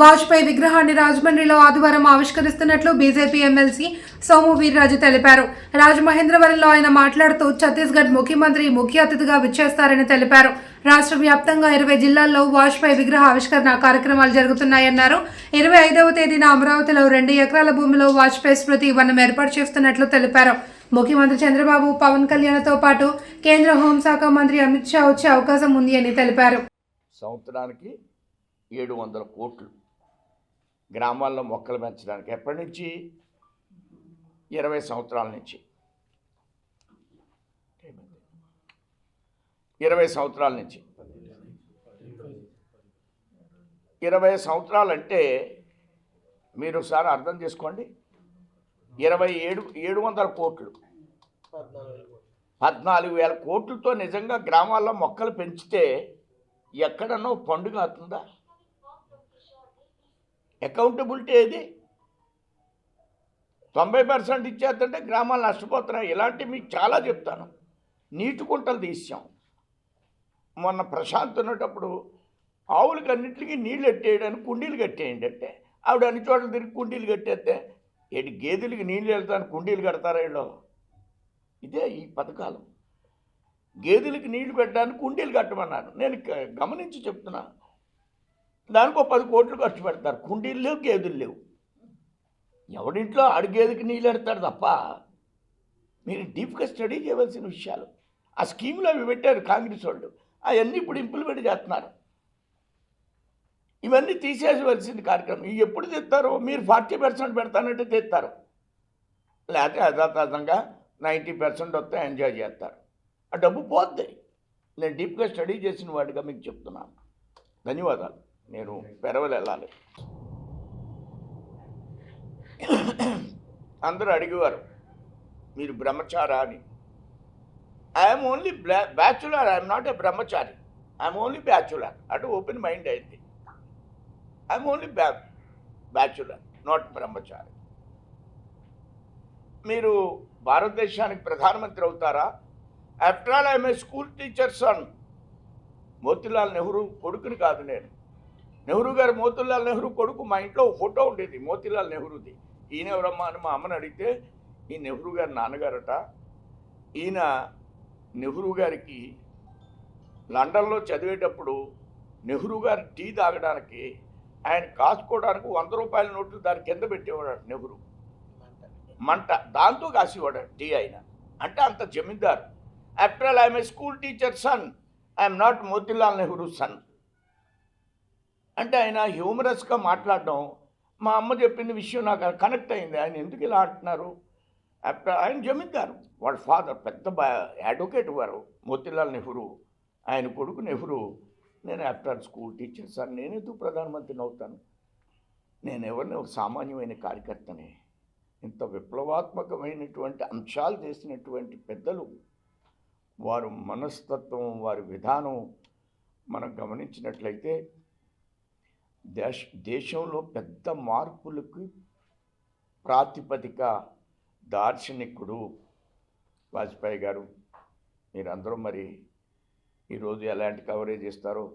వాజ్పేయి విగ్రహాన్ని రాజమండ్రిలో ఆదివారం ఆవిష్కరిస్తున్నట్లు బీజేపీ ఎమ్మెల్సీ సోము వీర్రాజు తెలిపారు. రాజమహేంద్రవరంలో ఆయన మాట్లాడుతూ ఛత్తీస్గఢ్ ముఖ్యమంత్రి ముఖ్య అతిథిగా విచ్చేస్తారని తెలిపారు. రాష్ట్ర వ్యాప్తంగా ఇరవై జిల్లాల్లో వాజ్పేయి విగ్రహ ఆవిష్కరణ కార్యక్రమాలు జరుగుతున్నాయన్నారు. ఇరవై ఐదవ తేదీన అమరావతిలో రెండు ఎకరాల భూమిలో వాజ్పేయి స్మృతి వనం ఏర్పాటు చేస్తున్నట్లు తెలిపారు. ముఖ్యమంత్రి చంద్రబాబు పవన్ కళ్యాణ్తో పాటు కేంద్ర హోంశాఖ మంత్రి అమిత్ షా వచ్చే అవకాశం ఉంది అని తెలిపారు. సంవత్సరానికి ఏడు వందల కోట్లు గ్రామాల్లో మొక్కలు పెంచడానికి ఎప్పటి నుంచి? ఇరవై సంవత్సరాల నుంచి. ఇరవై సంవత్సరాల నుంచి. ఇరవై సంవత్సరాలంటే మీరు ఒకసారి అర్థం చేసుకోండి. ఇరవై ఏడు ఏడు వందల కోట్లు. పద్నాలుగు వేల కోట్లతో నిజంగా గ్రామాల్లో మొక్కలు పెంచితే ఎక్కడనో పండుగ అవుతుందా? అకౌంటబిలిటీ ఏది? తొంభై పర్సెంట్ ఇచ్చేస్తుంటే గ్రామాలు నష్టపోతున్నాయి. ఇలాంటివి మీకు చాలా చెప్తాను. నీటి కుంటలు తీసాం మొన్న ప్రశాంత్ ఉన్నటప్పుడు ఆవులకి అన్నింటికి నీళ్ళు ఎట్టేయడానికి కుండీలు కట్టేయండి అంటే ఆవిడ అన్ని చోట్ల తిరిగి కుండీలు కట్టేస్తే ఏడు గేదెలకి నీళ్ళు వెళ్తాను కుండీలు కడతారా వీళ్ళు? ఇదే ఈ పథకాలు. గేదెలకి నీళ్ళు పెట్టడానికి కుండీలు కట్టమన్నాను నేను గమనించి చెప్తున్నాను దానికి ఒక పది కోట్లు ఖర్చు పెడతారు. కుండీలు లేవు గేదెలు లేవు. ఎవడింట్లో అడిగేదికి గేదెకి నీళ్ళు పెడతాడు తప్ప మీరు డీప్గా స్టడీ చేయవలసిన విషయాలు. ఆ స్కీమ్లో అవి పెట్టారు కాంగ్రెస్ వాళ్ళు. అవన్నీ ఇప్పుడు ఇంప్లిమెంట్ చేస్తున్నారు. ఇవన్నీ తీసేసవలసింది కార్యక్రమం. ఇవి ఎప్పుడు తెస్తారు? మీరు ఫార్టీ పర్సెంట్ పెడతానంటే తెస్తారు. లేకపోతే యథాతథంగా నైంటీ పర్సెంట్ వస్తే ఎంజాయ్ చేస్తారు. ఆ డబ్బు పోద్ది. నేను డీప్గా స్టడీ చేసిన వాడిగా మీకు చెప్తున్నాను. ధన్యవాదాలు. నేను పెరవలు వెళ్ళాలి అందరూ అడిగేవారు మీరు బ్రహ్మచారా అని I'm only bla bachelor I'm not a brahmachari I'm only bachelor అటు ఓపెన్ మైండ్ అయింది. I'm only ba bachelor not brahmachari మీరు భారతదేశానికి ప్రధానమంత్రి అవుతారా? After all I'm a school teacher son Motilal Nehru కొడుకుని కాదు నేను. నెహ్రూ గారు మోతిలాల్ నెహ్రూ కొడుకు మా ఇంట్లో ఫోటో ఉండేది మోతిలాల్ నెహ్రూది. ఈయన ఎవరమ్మా అని మా అమ్మని అడిగితే ఈ నెహ్రూ గారి నాన్నగారట ఈయన నెహ్రూ గారికి లండన్లో చదివేటప్పుడు నెహ్రూ గారు టీ తాగడానికి ఆయన కాసుకోవడానికి వంద రూపాయల నోట్లు దాని కింద పెట్టేవాడు నెహ్రూ. మంట దాంతో కాసేవాడు టీ ఆయన. అంటే అంత జమీందారు. After all I'm a school teacher son I'm not Motilal Nehru son అంటే ఆయన హ్యూమరస్గా మాట్లాడడం మా అమ్మ చెప్పిన విషయం నాకు కనెక్ట్ అయింది. ఆయన ఎందుకు ఇలా అంటున్నారు? ఆఫ్టర్ ఆయన జమీందారు. వాళ్ళ ఫాదర్ పెద్ద అడ్వకేట్ వారు. మోతిలాల్ నెహ్రూ. ఆయన కొడుకు నెహ్రూ. నేను ఆఫ్టర్ స్కూల్ టీచర్ సార్. నేను ఎందుకు ప్రధానమంత్రిని అవుతాను? నేను ఎవరిని? ఒక సామాన్యమైన కార్యకర్తని. ఇంత విప్లవాత్మకమైనటువంటి అంశాలు చేసినటువంటి పెద్దలు. వారు మనస్తత్వం వారి విధానం మనం గమనించినట్లయితే దేశ దేశంలో పెద్ద మార్పులకు ప్రాతిపదిక దార్శనికుడు వాజ్పేయి గారు. మీరందరూ మరి ఈరోజు ఎలాంటి కవరేజ్ ఇస్తారో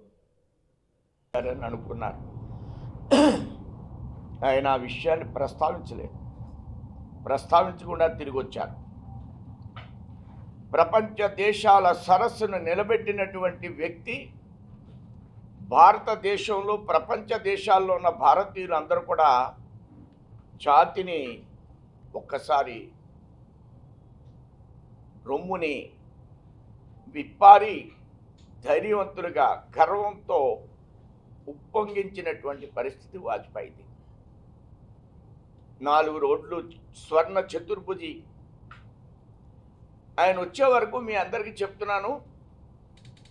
అని అనుకున్నారు. ఆయన ఆ విషయాన్ని ప్రస్తావించలేదు. ప్రస్తావించకుండా తిరిగి వచ్చారు. ప్రపంచ దేశాల సరస్సును నిలబెట్టినటువంటి వ్యక్తి భారతదేశంలో ప్రపంచ దేశాల్లో ఉన్న భారతీయులు అందరూ కూడా ఛాతిని ఒక్కసారి రొమ్ముని విప్పారి ధైర్యవంతులుగా గర్వంతో ఉప్పొంగించినటువంటి పరిస్థితి వాజ్పేయిది. నాలుగు రోడ్లు స్వర్ణ చతుర్భుజి. ఆయన వచ్చే వరకు మీ అందరికీ చెప్తున్నాను.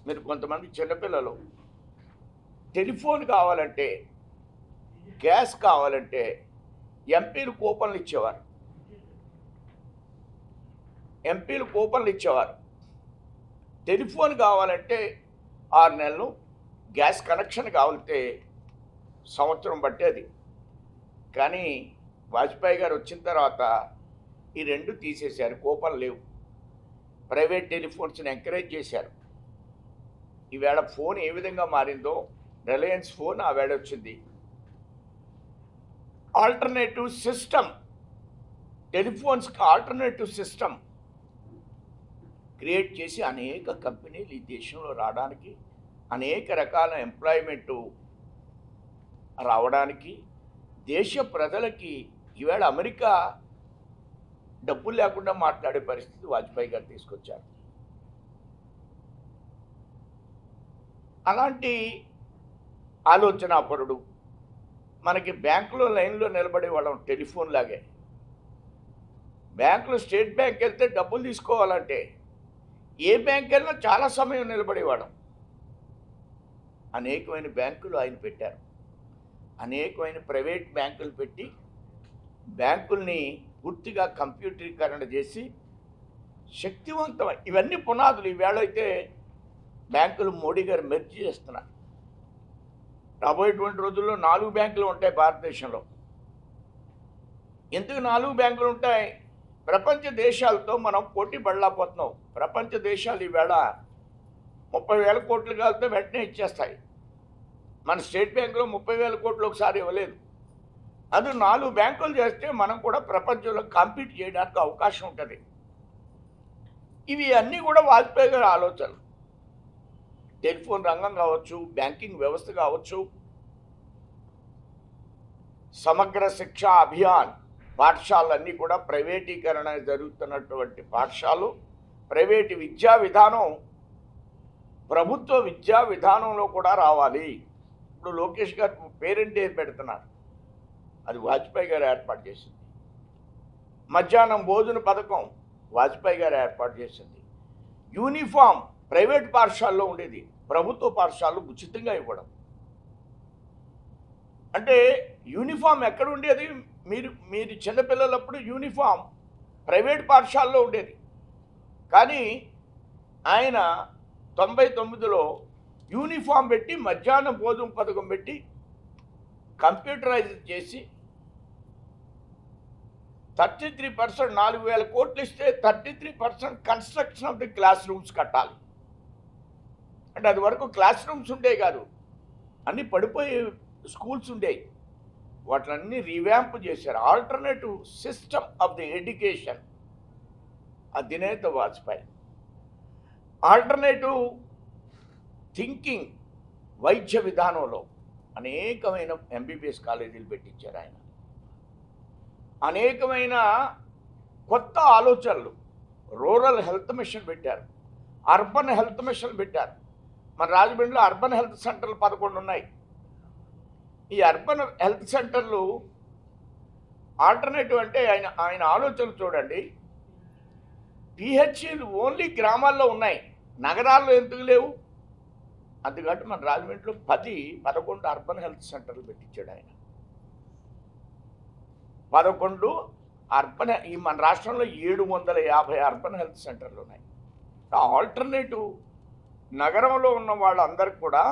మీరు కొంతమంది చిన్నపిల్లలు టెలిఫోన్ కావాలంటే గ్యాస్ కావాలంటే ఎంపీలు కూపన్లు ఇచ్చేవారు. ఎంపీలు కూపన్లు ఇచ్చేవారు. టెలిఫోన్ కావాలంటే ఆరు నెలలు గ్యాస్ కనెక్షన్ కావాలంటే సంవత్సరం పట్టేది. కానీ వాజ్పేయి గారు వచ్చిన తర్వాత ఈ రెండు తీసేశారు కూపన్ లేవు. ప్రైవేట్ టెలిఫోన్స్ని ఎంకరేజ్ చేశారు. ఈవేళ ఫోన్ ఏ విధంగా మారిందో రిలయన్స్ ఫోన్ ఆ వేడొచ్చింది ఆల్టర్నేటివ్ సిస్టమ్ టెలిఫోన్స్కి ఆల్టర్నేటివ్ సిస్టమ్ క్రియేట్ చేసి అనేక కంపెనీలు ఈ దేశంలో రావడానికి అనేక రకాల ఎంప్లాయ్మెంటు రావడానికి దేశ ప్రజలకి ఈవేళ అమెరికా డబ్బులు లేకుండా మాట్లాడే పరిస్థితి వాజ్పేయి గారు తీసుకొచ్చారు. అలాంటి ఆలోచనాపరుడు. మనకి బ్యాంకులో లైన్లో నిలబడే వాళ్ళం టెలిఫోన్ లాగే. బ్యాంకులో స్టేట్ బ్యాంక్ వెళ్తే డబ్బులు తీసుకోవాలంటే ఏ బ్యాంక్ వెళ్ళినా చాలా సమయం నిలబడేవాళ్ళం అనేకమైన బ్యాంకులు ఆయన పెట్టారు. అనేకమైన ప్రైవేట్ బ్యాంకులు పెట్టి బ్యాంకుల్ని పూర్తిగా కంప్యూటరీకరణ చేసి శక్తివంతమై ఇవన్నీ పునాదులు. ఈవేళ అయితే బ్యాంకులు మోడీ గారు మెర్జీ చేస్తున్నారు. రాబోయేటువంటి రోజుల్లో నాలుగు బ్యాంకులు ఉంటాయి భారతదేశంలో. ఎందుకు నాలుగు బ్యాంకులు ఉంటాయి? ప్రపంచ దేశాలతో మనం పోటీ పడలేకపోతున్నాం. ప్రపంచ దేశాలు ఈవేళ ముప్పై వేల కోట్లు కాలితే వెంటనే ఇచ్చేస్తాయి. మన స్టేట్ బ్యాంకులో ముప్పై వేల కోట్లు ఒకసారి ఇవ్వలేదు. అది నాలుగు బ్యాంకులు చేస్తే మనం కూడా ప్రపంచంలో కాంపీట్ చేయడానికి అవకాశం ఉంటుంది. ఇవి అన్నీ కూడా వాజ్పేయి గారి ఆలోచనలు. టెలిఫోన్ రంగం కావచ్చు బ్యాంకింగ్ వ్యవస్థ కావచ్చు సమగ్ర శిక్షా అభియాన్ పాఠశాలన్నీ కూడా ప్రైవేటీకరణ జరుగుతున్నటువంటి పాఠశాలలు ప్రైవేటు విద్యా విధానం ప్రభుత్వ విద్యా విధానంలో కూడా రావాలి. ఇప్పుడు లోకేష్ గారు పేరెంట్ డే పెడుతున్నారు. అది వాజ్పేయి గారు ఏర్పాటు చేసింది. మధ్యాహ్నం భోజన పథకం వాజ్పేయి గారు ఏర్పాటు చేసింది. యూనిఫామ్ ప్రైవేట్ పాఠశాలలో ఉండేది. ప్రభుత్వ పాఠశాలలు ఉచితంగా ఇవ్వడం. అంటే యూనిఫామ్ ఎక్కడ ఉండేది? మీరు మీరు చిన్నపిల్లలప్పుడు యూనిఫామ్ ప్రైవేట్ పాఠశాలలో ఉండేది. కానీ ఆయన తొంభై తొమ్మిదిలో యూనిఫామ్ పెట్టి మధ్యాహ్నం భోజనం పథకం పెట్టి కంప్యూటరైజ్ చేసి థర్టీ త్రీ పర్సెంట్ నాలుగు వేల కోట్లు ఇస్తే thirty three percent construction of the classrooms కట్టాలి. అంటే అది వరకు క్లాస్ రూమ్స్ ఉండే కాదు. అన్నీ పడిపోయే స్కూల్స్ ఉండేవి. వాటిలన్నీ రివ్యాంప్ చేశారు. Alternative system of the education అధినేత వాజ్పేయి. ఆల్టర్నేటివ్ థింకింగ్ వైద్య విధానంలో అనేకమైన ఎంబీబీఎస్ కాలేజీలు పెట్టించారు ఆయన. అనేకమైన కొత్త ఆలోచనలు. రూరల్ హెల్త్ మిషన్ పెట్టారు. అర్బన్ హెల్త్ మిషన్ పెట్టారు. మన రాజమండ్రిలో అర్బన్ హెల్త్ సెంటర్లు పదకొండు ఉన్నాయి. ఈ అర్బన్ హెల్త్ సెంటర్లు ఆల్టర్నేటివ్ అంటే ఆయన ఆయన ఆలోచనలు చూడండి. పిహెచ్సిలు ఓన్లీ గ్రామాల్లో ఉన్నాయి. నగరాల్లో ఎందుకు లేవు? అందుకంటే మన రాజమండ్రిలో పది పదకొండు అర్బన్ హెల్త్ సెంటర్లు పెట్టించాడు ఆయన. పదకొండు అర్బన్ ఈ మన రాష్ట్రంలో ఏడు వందల యాభై అర్బన్ హెల్త్ సెంటర్లు ఉన్నాయి. ఆల్టర్నేటివ్ నగరంలో ఉన్న వాళ్ళందరికీ కూడా